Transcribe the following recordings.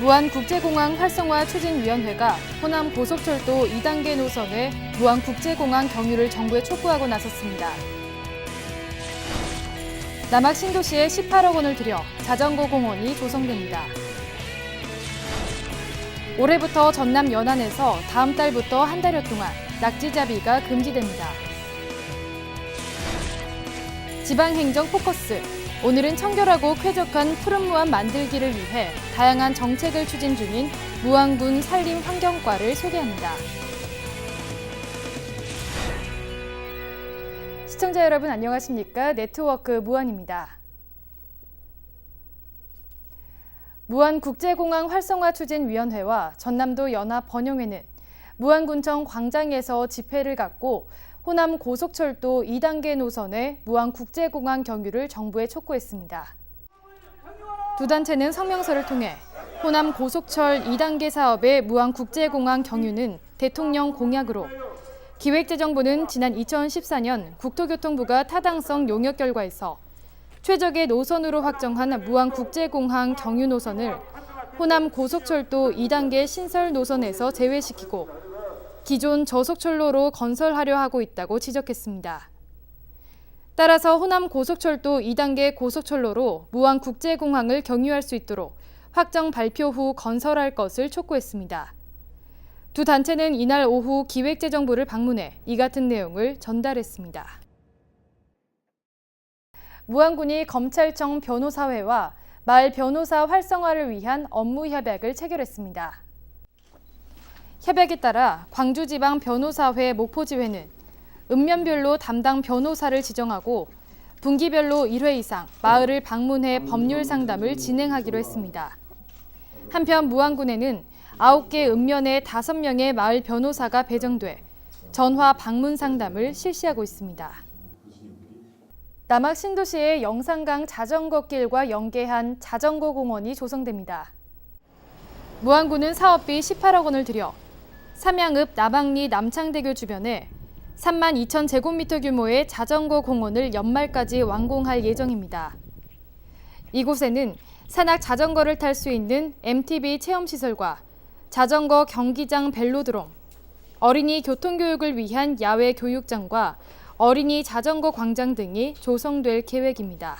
무안국제공항 활성화 추진위원회가 호남 고속철도 2단계 노선의 무안국제공항 경유를 정부에 촉구하고 나섰습니다. 남학 신도시에 18억 원을 들여 자전거 공원이 조성됩니다. 올해부터 전남 연안에서 다음 달부터 한 달여 동안 낙지잡이가 금지됩니다. 지방행정 포커스. 오늘은 청결하고 쾌적한 푸른 무안 만들기를 위해 다양한 정책을 추진 중인 무안군 산림 환경과를 소개합니다. 시청자 여러분 안녕하십니까? 네트워크 무안입니다. 무안 국제공항 활성화 추진 위원회와 전남도 연합 번영회는 무안군청 광장에서 집회를 갖고 호남 고속철도 2단계 노선의 무안국제공항 경유를 정부에 촉구했습니다. 두 단체는 성명서를 통해 호남 고속철 2단계 사업의 무안국제공항 경유는 대통령 공약으로 기획재정부는 지난 2014년 국토교통부가 타당성 용역 결과에서 최적의 노선으로 확정한 무안국제공항 경유 노선을 호남 고속철도 2단계 신설 노선에서 제외시키고 기존 저속철로로 건설하려 하고 있다고 지적했습니다. 따라서 호남 고속철도 2단계 고속철로로 무안 국제공항을 경유할 수 있도록 확정 발표 후 건설할 것을 촉구했습니다. 두 단체는 이날 오후 기획재정부를 방문해 이 같은 내용을 전달했습니다. 무안군이 검찰청 변호사회와 마을 변호사 활성화를 위한 업무 협약을 체결했습니다. 협약에 따라 광주지방 변호사회 목포지회는 읍면별로 담당 변호사를 지정하고 분기별로 1회 이상 마을을 방문해 법률 상담을 진행하기로 했습니다. 한편 무안군에는 9개 읍면에 5명의 마을 변호사가 배정돼 전화 방문 상담을 실시하고 있습니다. 남학 신도시의 영산강 자전거길과 연계한 자전거 공원이 조성됩니다. 무안군은 사업비 18억 원을 들여 삼양읍 남항리 남창대교 주변에 3만 2천 제곱미터 규모의 자전거 공원을 연말까지 완공할 예정입니다. 이곳에는 산악 자전거를 탈 수 있는 MTB 체험시설과 자전거 경기장 벨로드롬, 어린이 교통교육을 위한 야외 교육장과 어린이 자전거 광장 등이 조성될 계획입니다.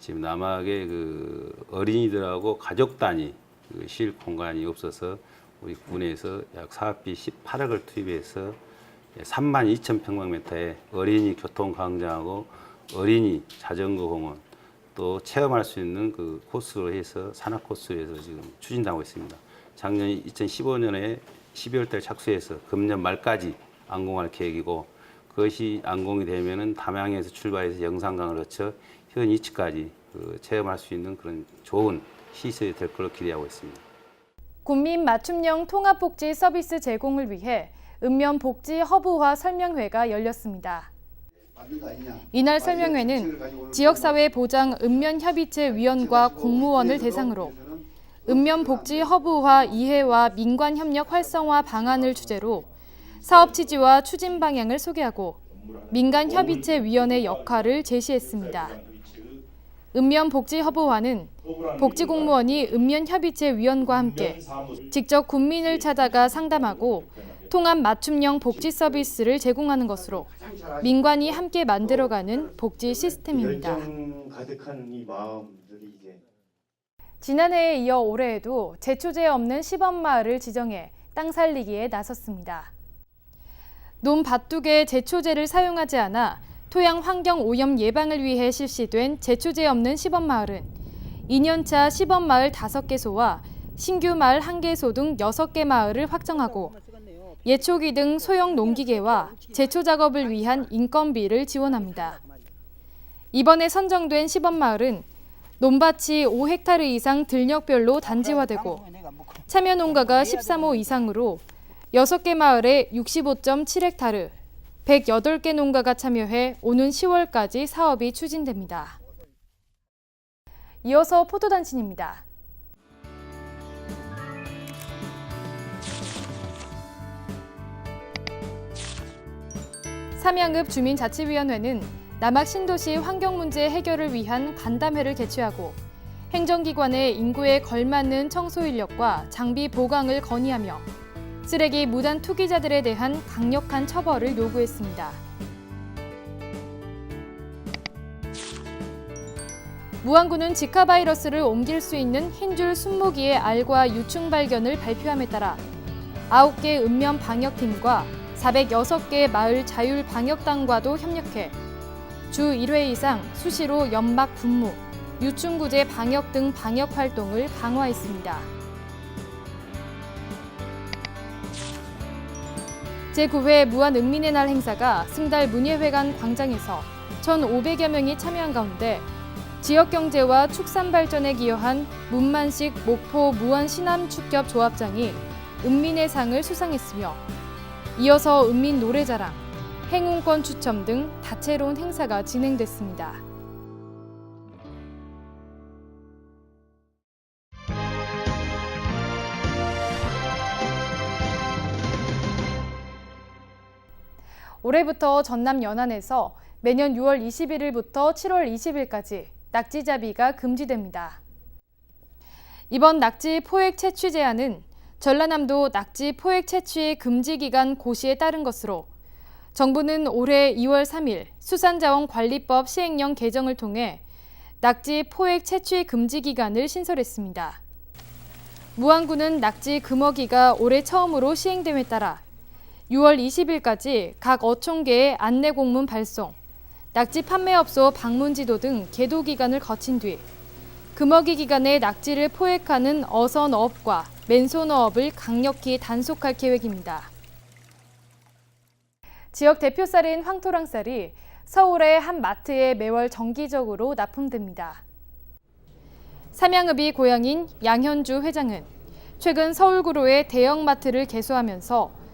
지금 남학의 그 어린이들하고 가족 단위 그 쉴 공간이 없어서 우리 군에서 약 사업비 18억을 투입해서 3만 2천 평방미터의 어린이 교통 광장하고 어린이 자전거 공원 또 체험할 수 있는 그 코스로 해서 산악 코스로 해서 지금 추진하고 있습니다. 작년 2015년에 12월 달 착수해서 금년 말까지 안공할 계획이고 그것이 안공이 되면은 담양에서 출발해서 영산강을 거쳐 현 이치까지 그 체험할 수 있는 그런 좋은 시설이 될 걸로 기대하고 있습니다. 국민 맞춤형 통합복지 서비스 제공을 위해 읍면 복지 허브화 설명회가 열렸습니다. 이날 설명회는 지역사회 보장 읍면협의체 위원과 공무원을 대상으로 읍면 복지 허브화 이해와 민관 협력 활성화 방안을 주제로 사업 취지와 추진 방향을 소개하고 민간 협의체 위원회 역할을 제시했습니다. 읍면 복지 허브화는 복지 공무원이 읍면 협의체 위원과 함께 직접 군민을 찾아가 상담하고 통합 맞춤형 복지 서비스를 제공하는 것으로 민관이 함께 만들어가는 복지 시스템입니다. 지난해에 이어 올해에도 제초제 없는 시범 마을을 지정해 땅 살리기에 나섰습니다. 논 밭둑에 제초제를 사용하지 않아 토양 환경 오염 예방을 위해 실시된 제초제 없는 시범 마을은 2년차 시범 마을 5개소와 신규 마을 1개소 등 6개 마을을 확정하고 예초기 등 소형 농기계와 제초 작업을 위한 인건비를 지원합니다. 이번에 선정된 시범 마을은 논밭이 5헥타르 이상 들녘별로 단지화되고 참여 농가가 13호 이상으로 6개 마을에 65.7헥타르, 108개 농가가 참여해 오는 10월까지 사업이 추진됩니다. 이어서 포도단신입니다. 삼양읍 주민자치위원회는 남학 신도시 환경 문제 해결을 위한 간담회를 개최하고 행정기관의 인구에 걸맞는 청소 인력과 장비 보강을 건의하며 쓰레기 무단 투기자들에 대한 강력한 처벌을 요구했습니다. 무안군은 지카 바이러스를 옮길 수 있는 흰줄 순모기의 알과 유충 발견을 발표함에 따라 9개 읍면 방역팀과 406개 마을 자율 방역단과도 협력해 주 1회 이상 수시로 연막 분무, 유충구제 방역 등 방역 활동을 강화했습니다. 제9회 무안 은민의 날 행사가 승달 문예회관 광장에서 1,500여 명이 참여한 가운데 지역 경제와 축산 발전에 기여한 문만식 목포 무안 신암 축협 조합장이 은민의 상을 수상했으며 이어서 은민 노래자랑, 행운권 추첨 등 다채로운 행사가 진행됐습니다. 올해부터 전남 연안에서 매년 6월 21일부터 7월 20일까지 낙지잡이가 금지됩니다. 이번 낙지 포획 채취 제한은 전라남도 낙지 포획 채취 금지 기간 고시에 따른 것으로 정부는 올해 2월 3일 수산자원관리법 시행령 개정을 통해 낙지 포획 채취 금지 기간을 신설했습니다. 무안군은 낙지 금어기가 올해 처음으로 시행됨에 따라 6월 20일까지 각 어촌계에 안내 공문 발송, 낙지 판매업소 방문 지도 등 계도 기간을 거친 뒤 금어기 기간에 낙지를 포획하는 어선어업과 맨손어업을 강력히 단속할 계획입니다. 지역 대표 쌀인 황토랑쌀이 서울의 한 마트에 매월 정기적으로 납품됩니다. 삼양읍이 고향인 양현주 회장은 최근 서울구로에 대형마트를 개소하면서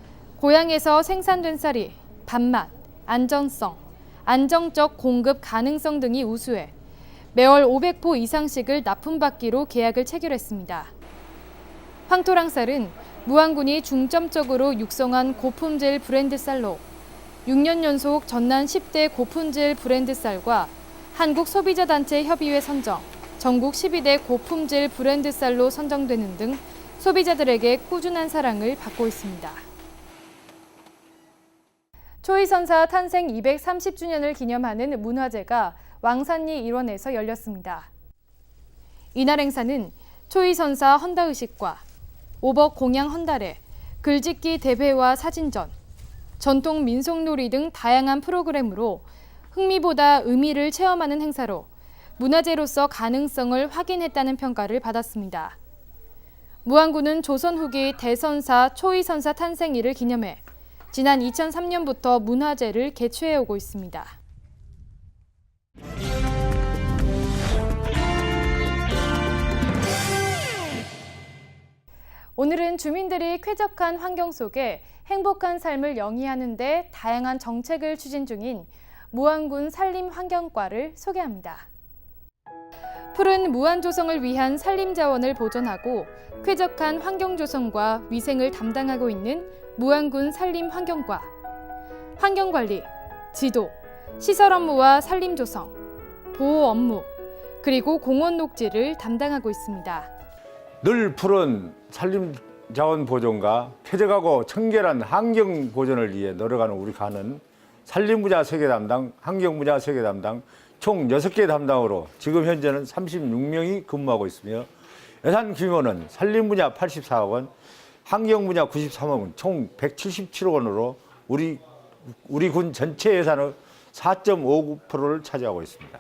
고향에서 생산된 쌀이 밥맛, 안전성, 안정적 공급 가능성 등이 우수해 매월 500포 이상씩을 납품받기로 계약을 체결했습니다. 황토랑 쌀은 무안군이 중점적으로 육성한 고품질 브랜드 쌀로 6년 연속 전남 10대 고품질 브랜드 쌀과 한국소비자단체 협의회 선정, 전국 12대 고품질 브랜드 쌀로 선정되는 등 소비자들에게 꾸준한 사랑을 받고 있습니다. 초이선사 탄생 230주년을 기념하는 문화제가 왕산리 일원에서 열렸습니다. 이날 행사는 초이선사 헌다의식과 오벅 공양 헌달에 글짓기 대회와 사진전, 전통 민속놀이 등 다양한 프로그램으로 흥미보다 의미를 체험하는 행사로 문화재로서 가능성을 확인했다는 평가를 받았습니다. 무안군은 조선 후기 대선사 초이선사 탄생일을 기념해 지난 2003년부터 문화제를 개최해 오고 있습니다. 오늘은 주민들이 쾌적한 환경 속에 행복한 삶을 영위하는 데 다양한 정책을 추진 중인 무안군 산림환경과를 소개합니다. 푸른 무안 조성을 위한 산림 자원을 보존하고 쾌적한 환경 조성과 위생을 담당하고 있는 무안군 산림 환경과 환경관리, 지도, 시설 업무와 산림 조성, 보호 업무, 그리고 공원 녹지를 담당하고 있습니다. 늘 푸른 산림 자원 보존과 쾌적하고 청결한 환경 보존을 위해 노력하는 우리 가는 산림 분야 세계 담당, 환경 분야 세계 담당 총 6개 담당으로 지금 현재는 36명이 근무하고 있으며 예산 규모는 산림 분야 84억 원, 환경 분야 93억 원, 총 177억 원으로 우리 우리 군 전체 예산의 4.59%를 차지하고 있습니다.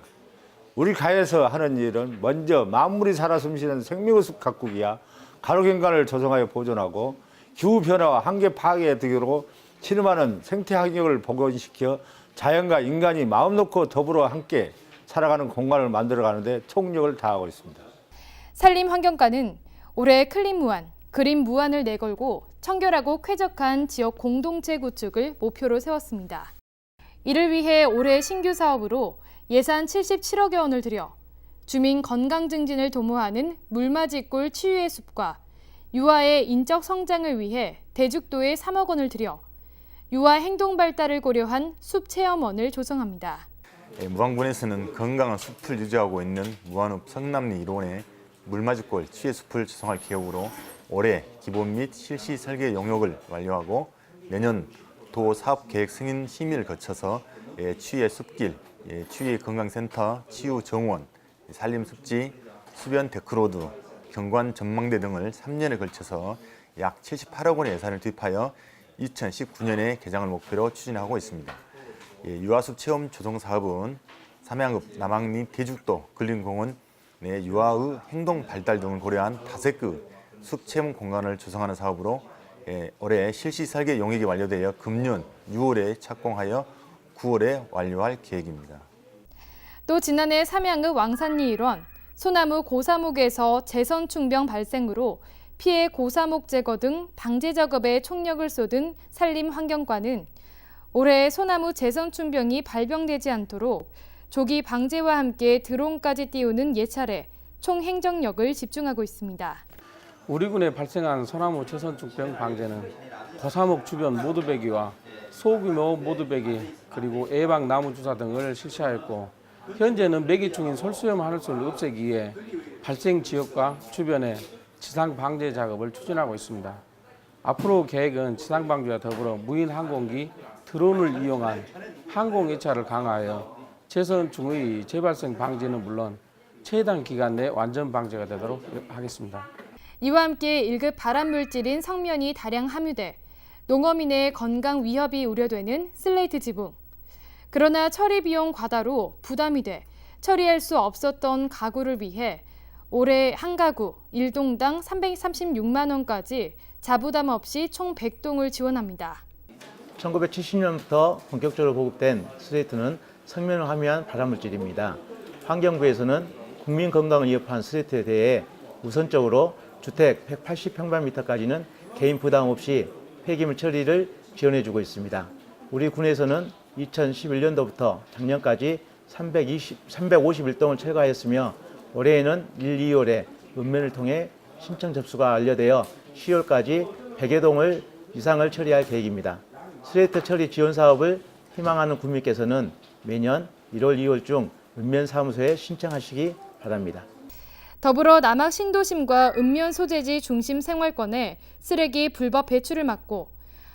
우리 가에서 하는 일은 먼저 만물이 살아 숨쉬는 생명의 숲 가꾸기야 가로경관을 조성하여 보존하고 기후 변화와 한계 파괴 등으로 침범하는 생태 환경을 복원시켜 자연과 인간이 마음 놓고 더불어 함께 살아가는 공간을 만들어 가는데 총력을 다하고 있습니다. 산림환경과는 올해 클린 무안, 그린 무안을 내걸고 청결하고 쾌적한 지역 공동체 구축을 목표로 세웠습니다. 이를 위해 올해 신규 사업으로 예산 77억여 원을 들여 주민 건강 증진을 도모하는 물맞이골 치유의 숲과 유아의 인적 성장을 위해 대죽도에 3억 원을 들여 유아 행동 발달을 고려한 숲 체험원을 조성합니다. 예, 무안군에서는 건강한 숲을 유지하고 있는 무안읍 성남리 1원의 물맞이골 취해 숲을 조성할 계획으로 올해 기본 및 실시 설계 용역을 완료하고 내년 도 사업 계획 승인 심의를 거쳐서 예, 취해 숲길, 예, 취해 건강센터, 치유 정원, 산림 습지, 수변 데크로드, 경관 전망대 등을 3년에 걸쳐서 약 78억 원의 예산을 투입하여 2019년에 개장을 목표로 추진하고 있습니다. 예, 유아숲 체험 조성 사업은 삼양읍, 남항리, 대죽도, 근린공원 내 유아의 행동 발달 등을 고려한 그 숲 체험 공간을 조성하는 사업으로 예, 올해 실시 설계 용역이 완료되어 금년 6월에 착공하여 9월에 완료할 계획입니다. 또 지난해 삼양읍 왕산리 일원 소나무 고사목에서 재선 충병 발생으로 피해 고사목 제거 등 방제 작업에 총력을 쏟은 산림환경과는 올해 소나무 재선 충병이 발병되지 않도록 조기 방제와 함께 드론까지 띄우는 예찰에 총 행정력을 집중하고 있습니다. 우리 군에 발생한 소나무 재선충병 방제는 고사목 주변 모두배기와 소규모 모두배기 그리고 예방 나무 주사 등을 실시하였고 현재는 매기 중인 솔수염 하늘솔을 없애기 위해 발생 지역과 주변에 지상 방제 작업을 추진하고 있습니다. 앞으로 계획은 지상 방제와 더불어 무인 항공기 드론을 이용한 항공 예찰을 강화하여 재선충의 재발생 방지는 물론 최단 기간 내 완전 방제가 되도록 하겠습니다. 이와 함께 1급 발암물질인 성면이 다량 함유돼 농어민의 건강 위협이 우려되는 슬레이트 지붕. 그러나 처리 비용 과다로 부담이 돼 처리할 수 없었던 가구를 위해 올해 한 가구 1동당 336만 원까지 자부담 없이 총 100동을 지원합니다. 1970년부터 본격적으로 보급된 스레이트는 성면을 함유한 발암물질입니다. 환경부에서는 국민 건강을 위협한 스레이트에 대해 우선적으로 주택 180평방미터까지는 개인 부담 없이 폐기물 처리를 지원해주고 있습니다. 우리 군에서는 2011년도부터 작년까지 320, 351동을 철거하였으며 올해에는 1, 2월에 읍면을 통해 신청 접수가 완료되어 10월까지 100여 동을 이상을 처리할 계획입니다. 스레이트 처리 지원 사업을 희망하는 국민께서는 매년 1월, 2월 중 읍면 사무소에 신청하시기 바랍니다. 더불어 남학 신도심과 읍면 소재지 중심 생활권에 쓰레기 불법 배출을 막고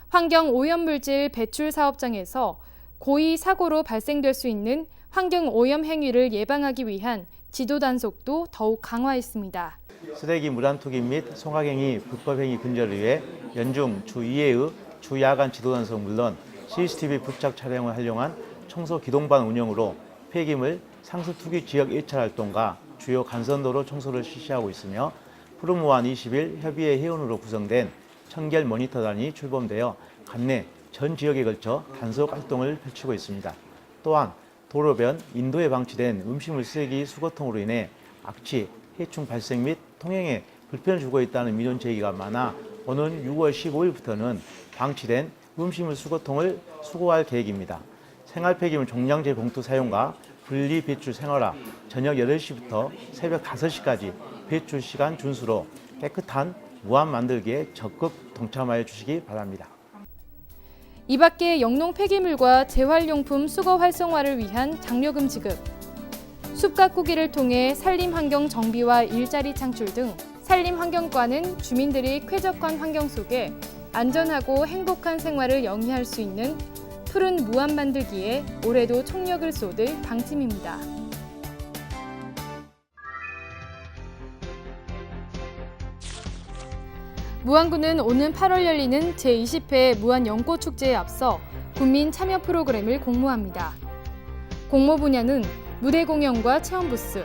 환경 오염물질 배출 사업장에서 고의 사고로 발생될 수 있는 환경 오염 행위를 예방하기 위한 지도 단속도 더욱 강화했습니다. 쓰레기 무단 투기 및 송악행위 불법행위 근절을 위해 연중 주 2회의 주 야간 지도 단속 물론 CCTV 부착 촬영을 활용한 청소 기동반 운영으로 폐기물 상수 투기 지역 일찰 활동과 주요 간선도로 청소를 실시하고 있으며 푸르무안 20일 협의회 회원으로 구성된 청결 모니터단이 출범되어 관내 전 지역에 걸쳐 단속 활동을 펼치고 있습니다. 또한 도로변 인도에 방치된 음식물 쓰레기 수거통으로 인해 악취, 해충 발생 및 통행에 불편을 주고 있다는 민원 제기가 많아 오는 6월 15일부터는 방치된 음식물 수거통을 수거할 계획입니다. 생활 폐기물 종량제 봉투 사용과 분리 배출 생활화, 저녁 8시부터 새벽 5시까지 배출 시간 준수로 깨끗한 무한 만들기에 적극 동참하여 주시기 바랍니다. 이 밖에 영농 폐기물과 재활용품 수거 활성화를 위한 장려금 지급, 숲 가꾸기를 통해 산림 환경 정비와 일자리 창출 등 산림 환경과는 주민들이 쾌적한 환경 속에 안전하고 행복한 생활을 영위할 수 있는 푸른 무한 만들기에 올해도 총력을 쏟을 방침입니다. 무안군은 오는 8월 열리는 제20회 무안 연꽃 축제에 앞서 국민 참여 프로그램을 공모합니다. 공모 분야는 무대 공연과 체험 부스,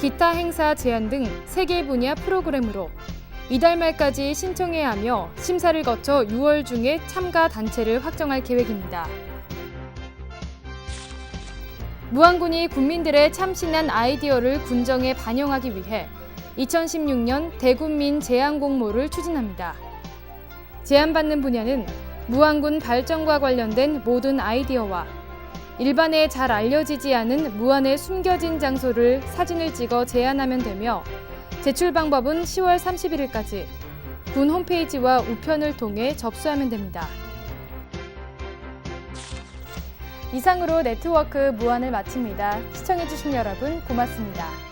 기타 행사 제안 등 3개 분야 프로그램으로 이달 말까지 신청해야 하며 심사를 거쳐 6월 중에 참가 단체를 확정할 계획입니다. 무안군이 국민들의 참신한 아이디어를 군정에 반영하기 위해 2016년 대군민 제안 공모를 추진합니다. 제안받는 분야는 무안군 발전과 관련된 모든 아이디어와 일반에 잘 알려지지 않은 무안의 숨겨진 장소를 사진을 찍어 제안하면 되며 제출 방법은 10월 31일까지 군 홈페이지와 우편을 통해 접수하면 됩니다. 이상으로 네트워크 무한을 마칩니다. 시청해주신 여러분 고맙습니다.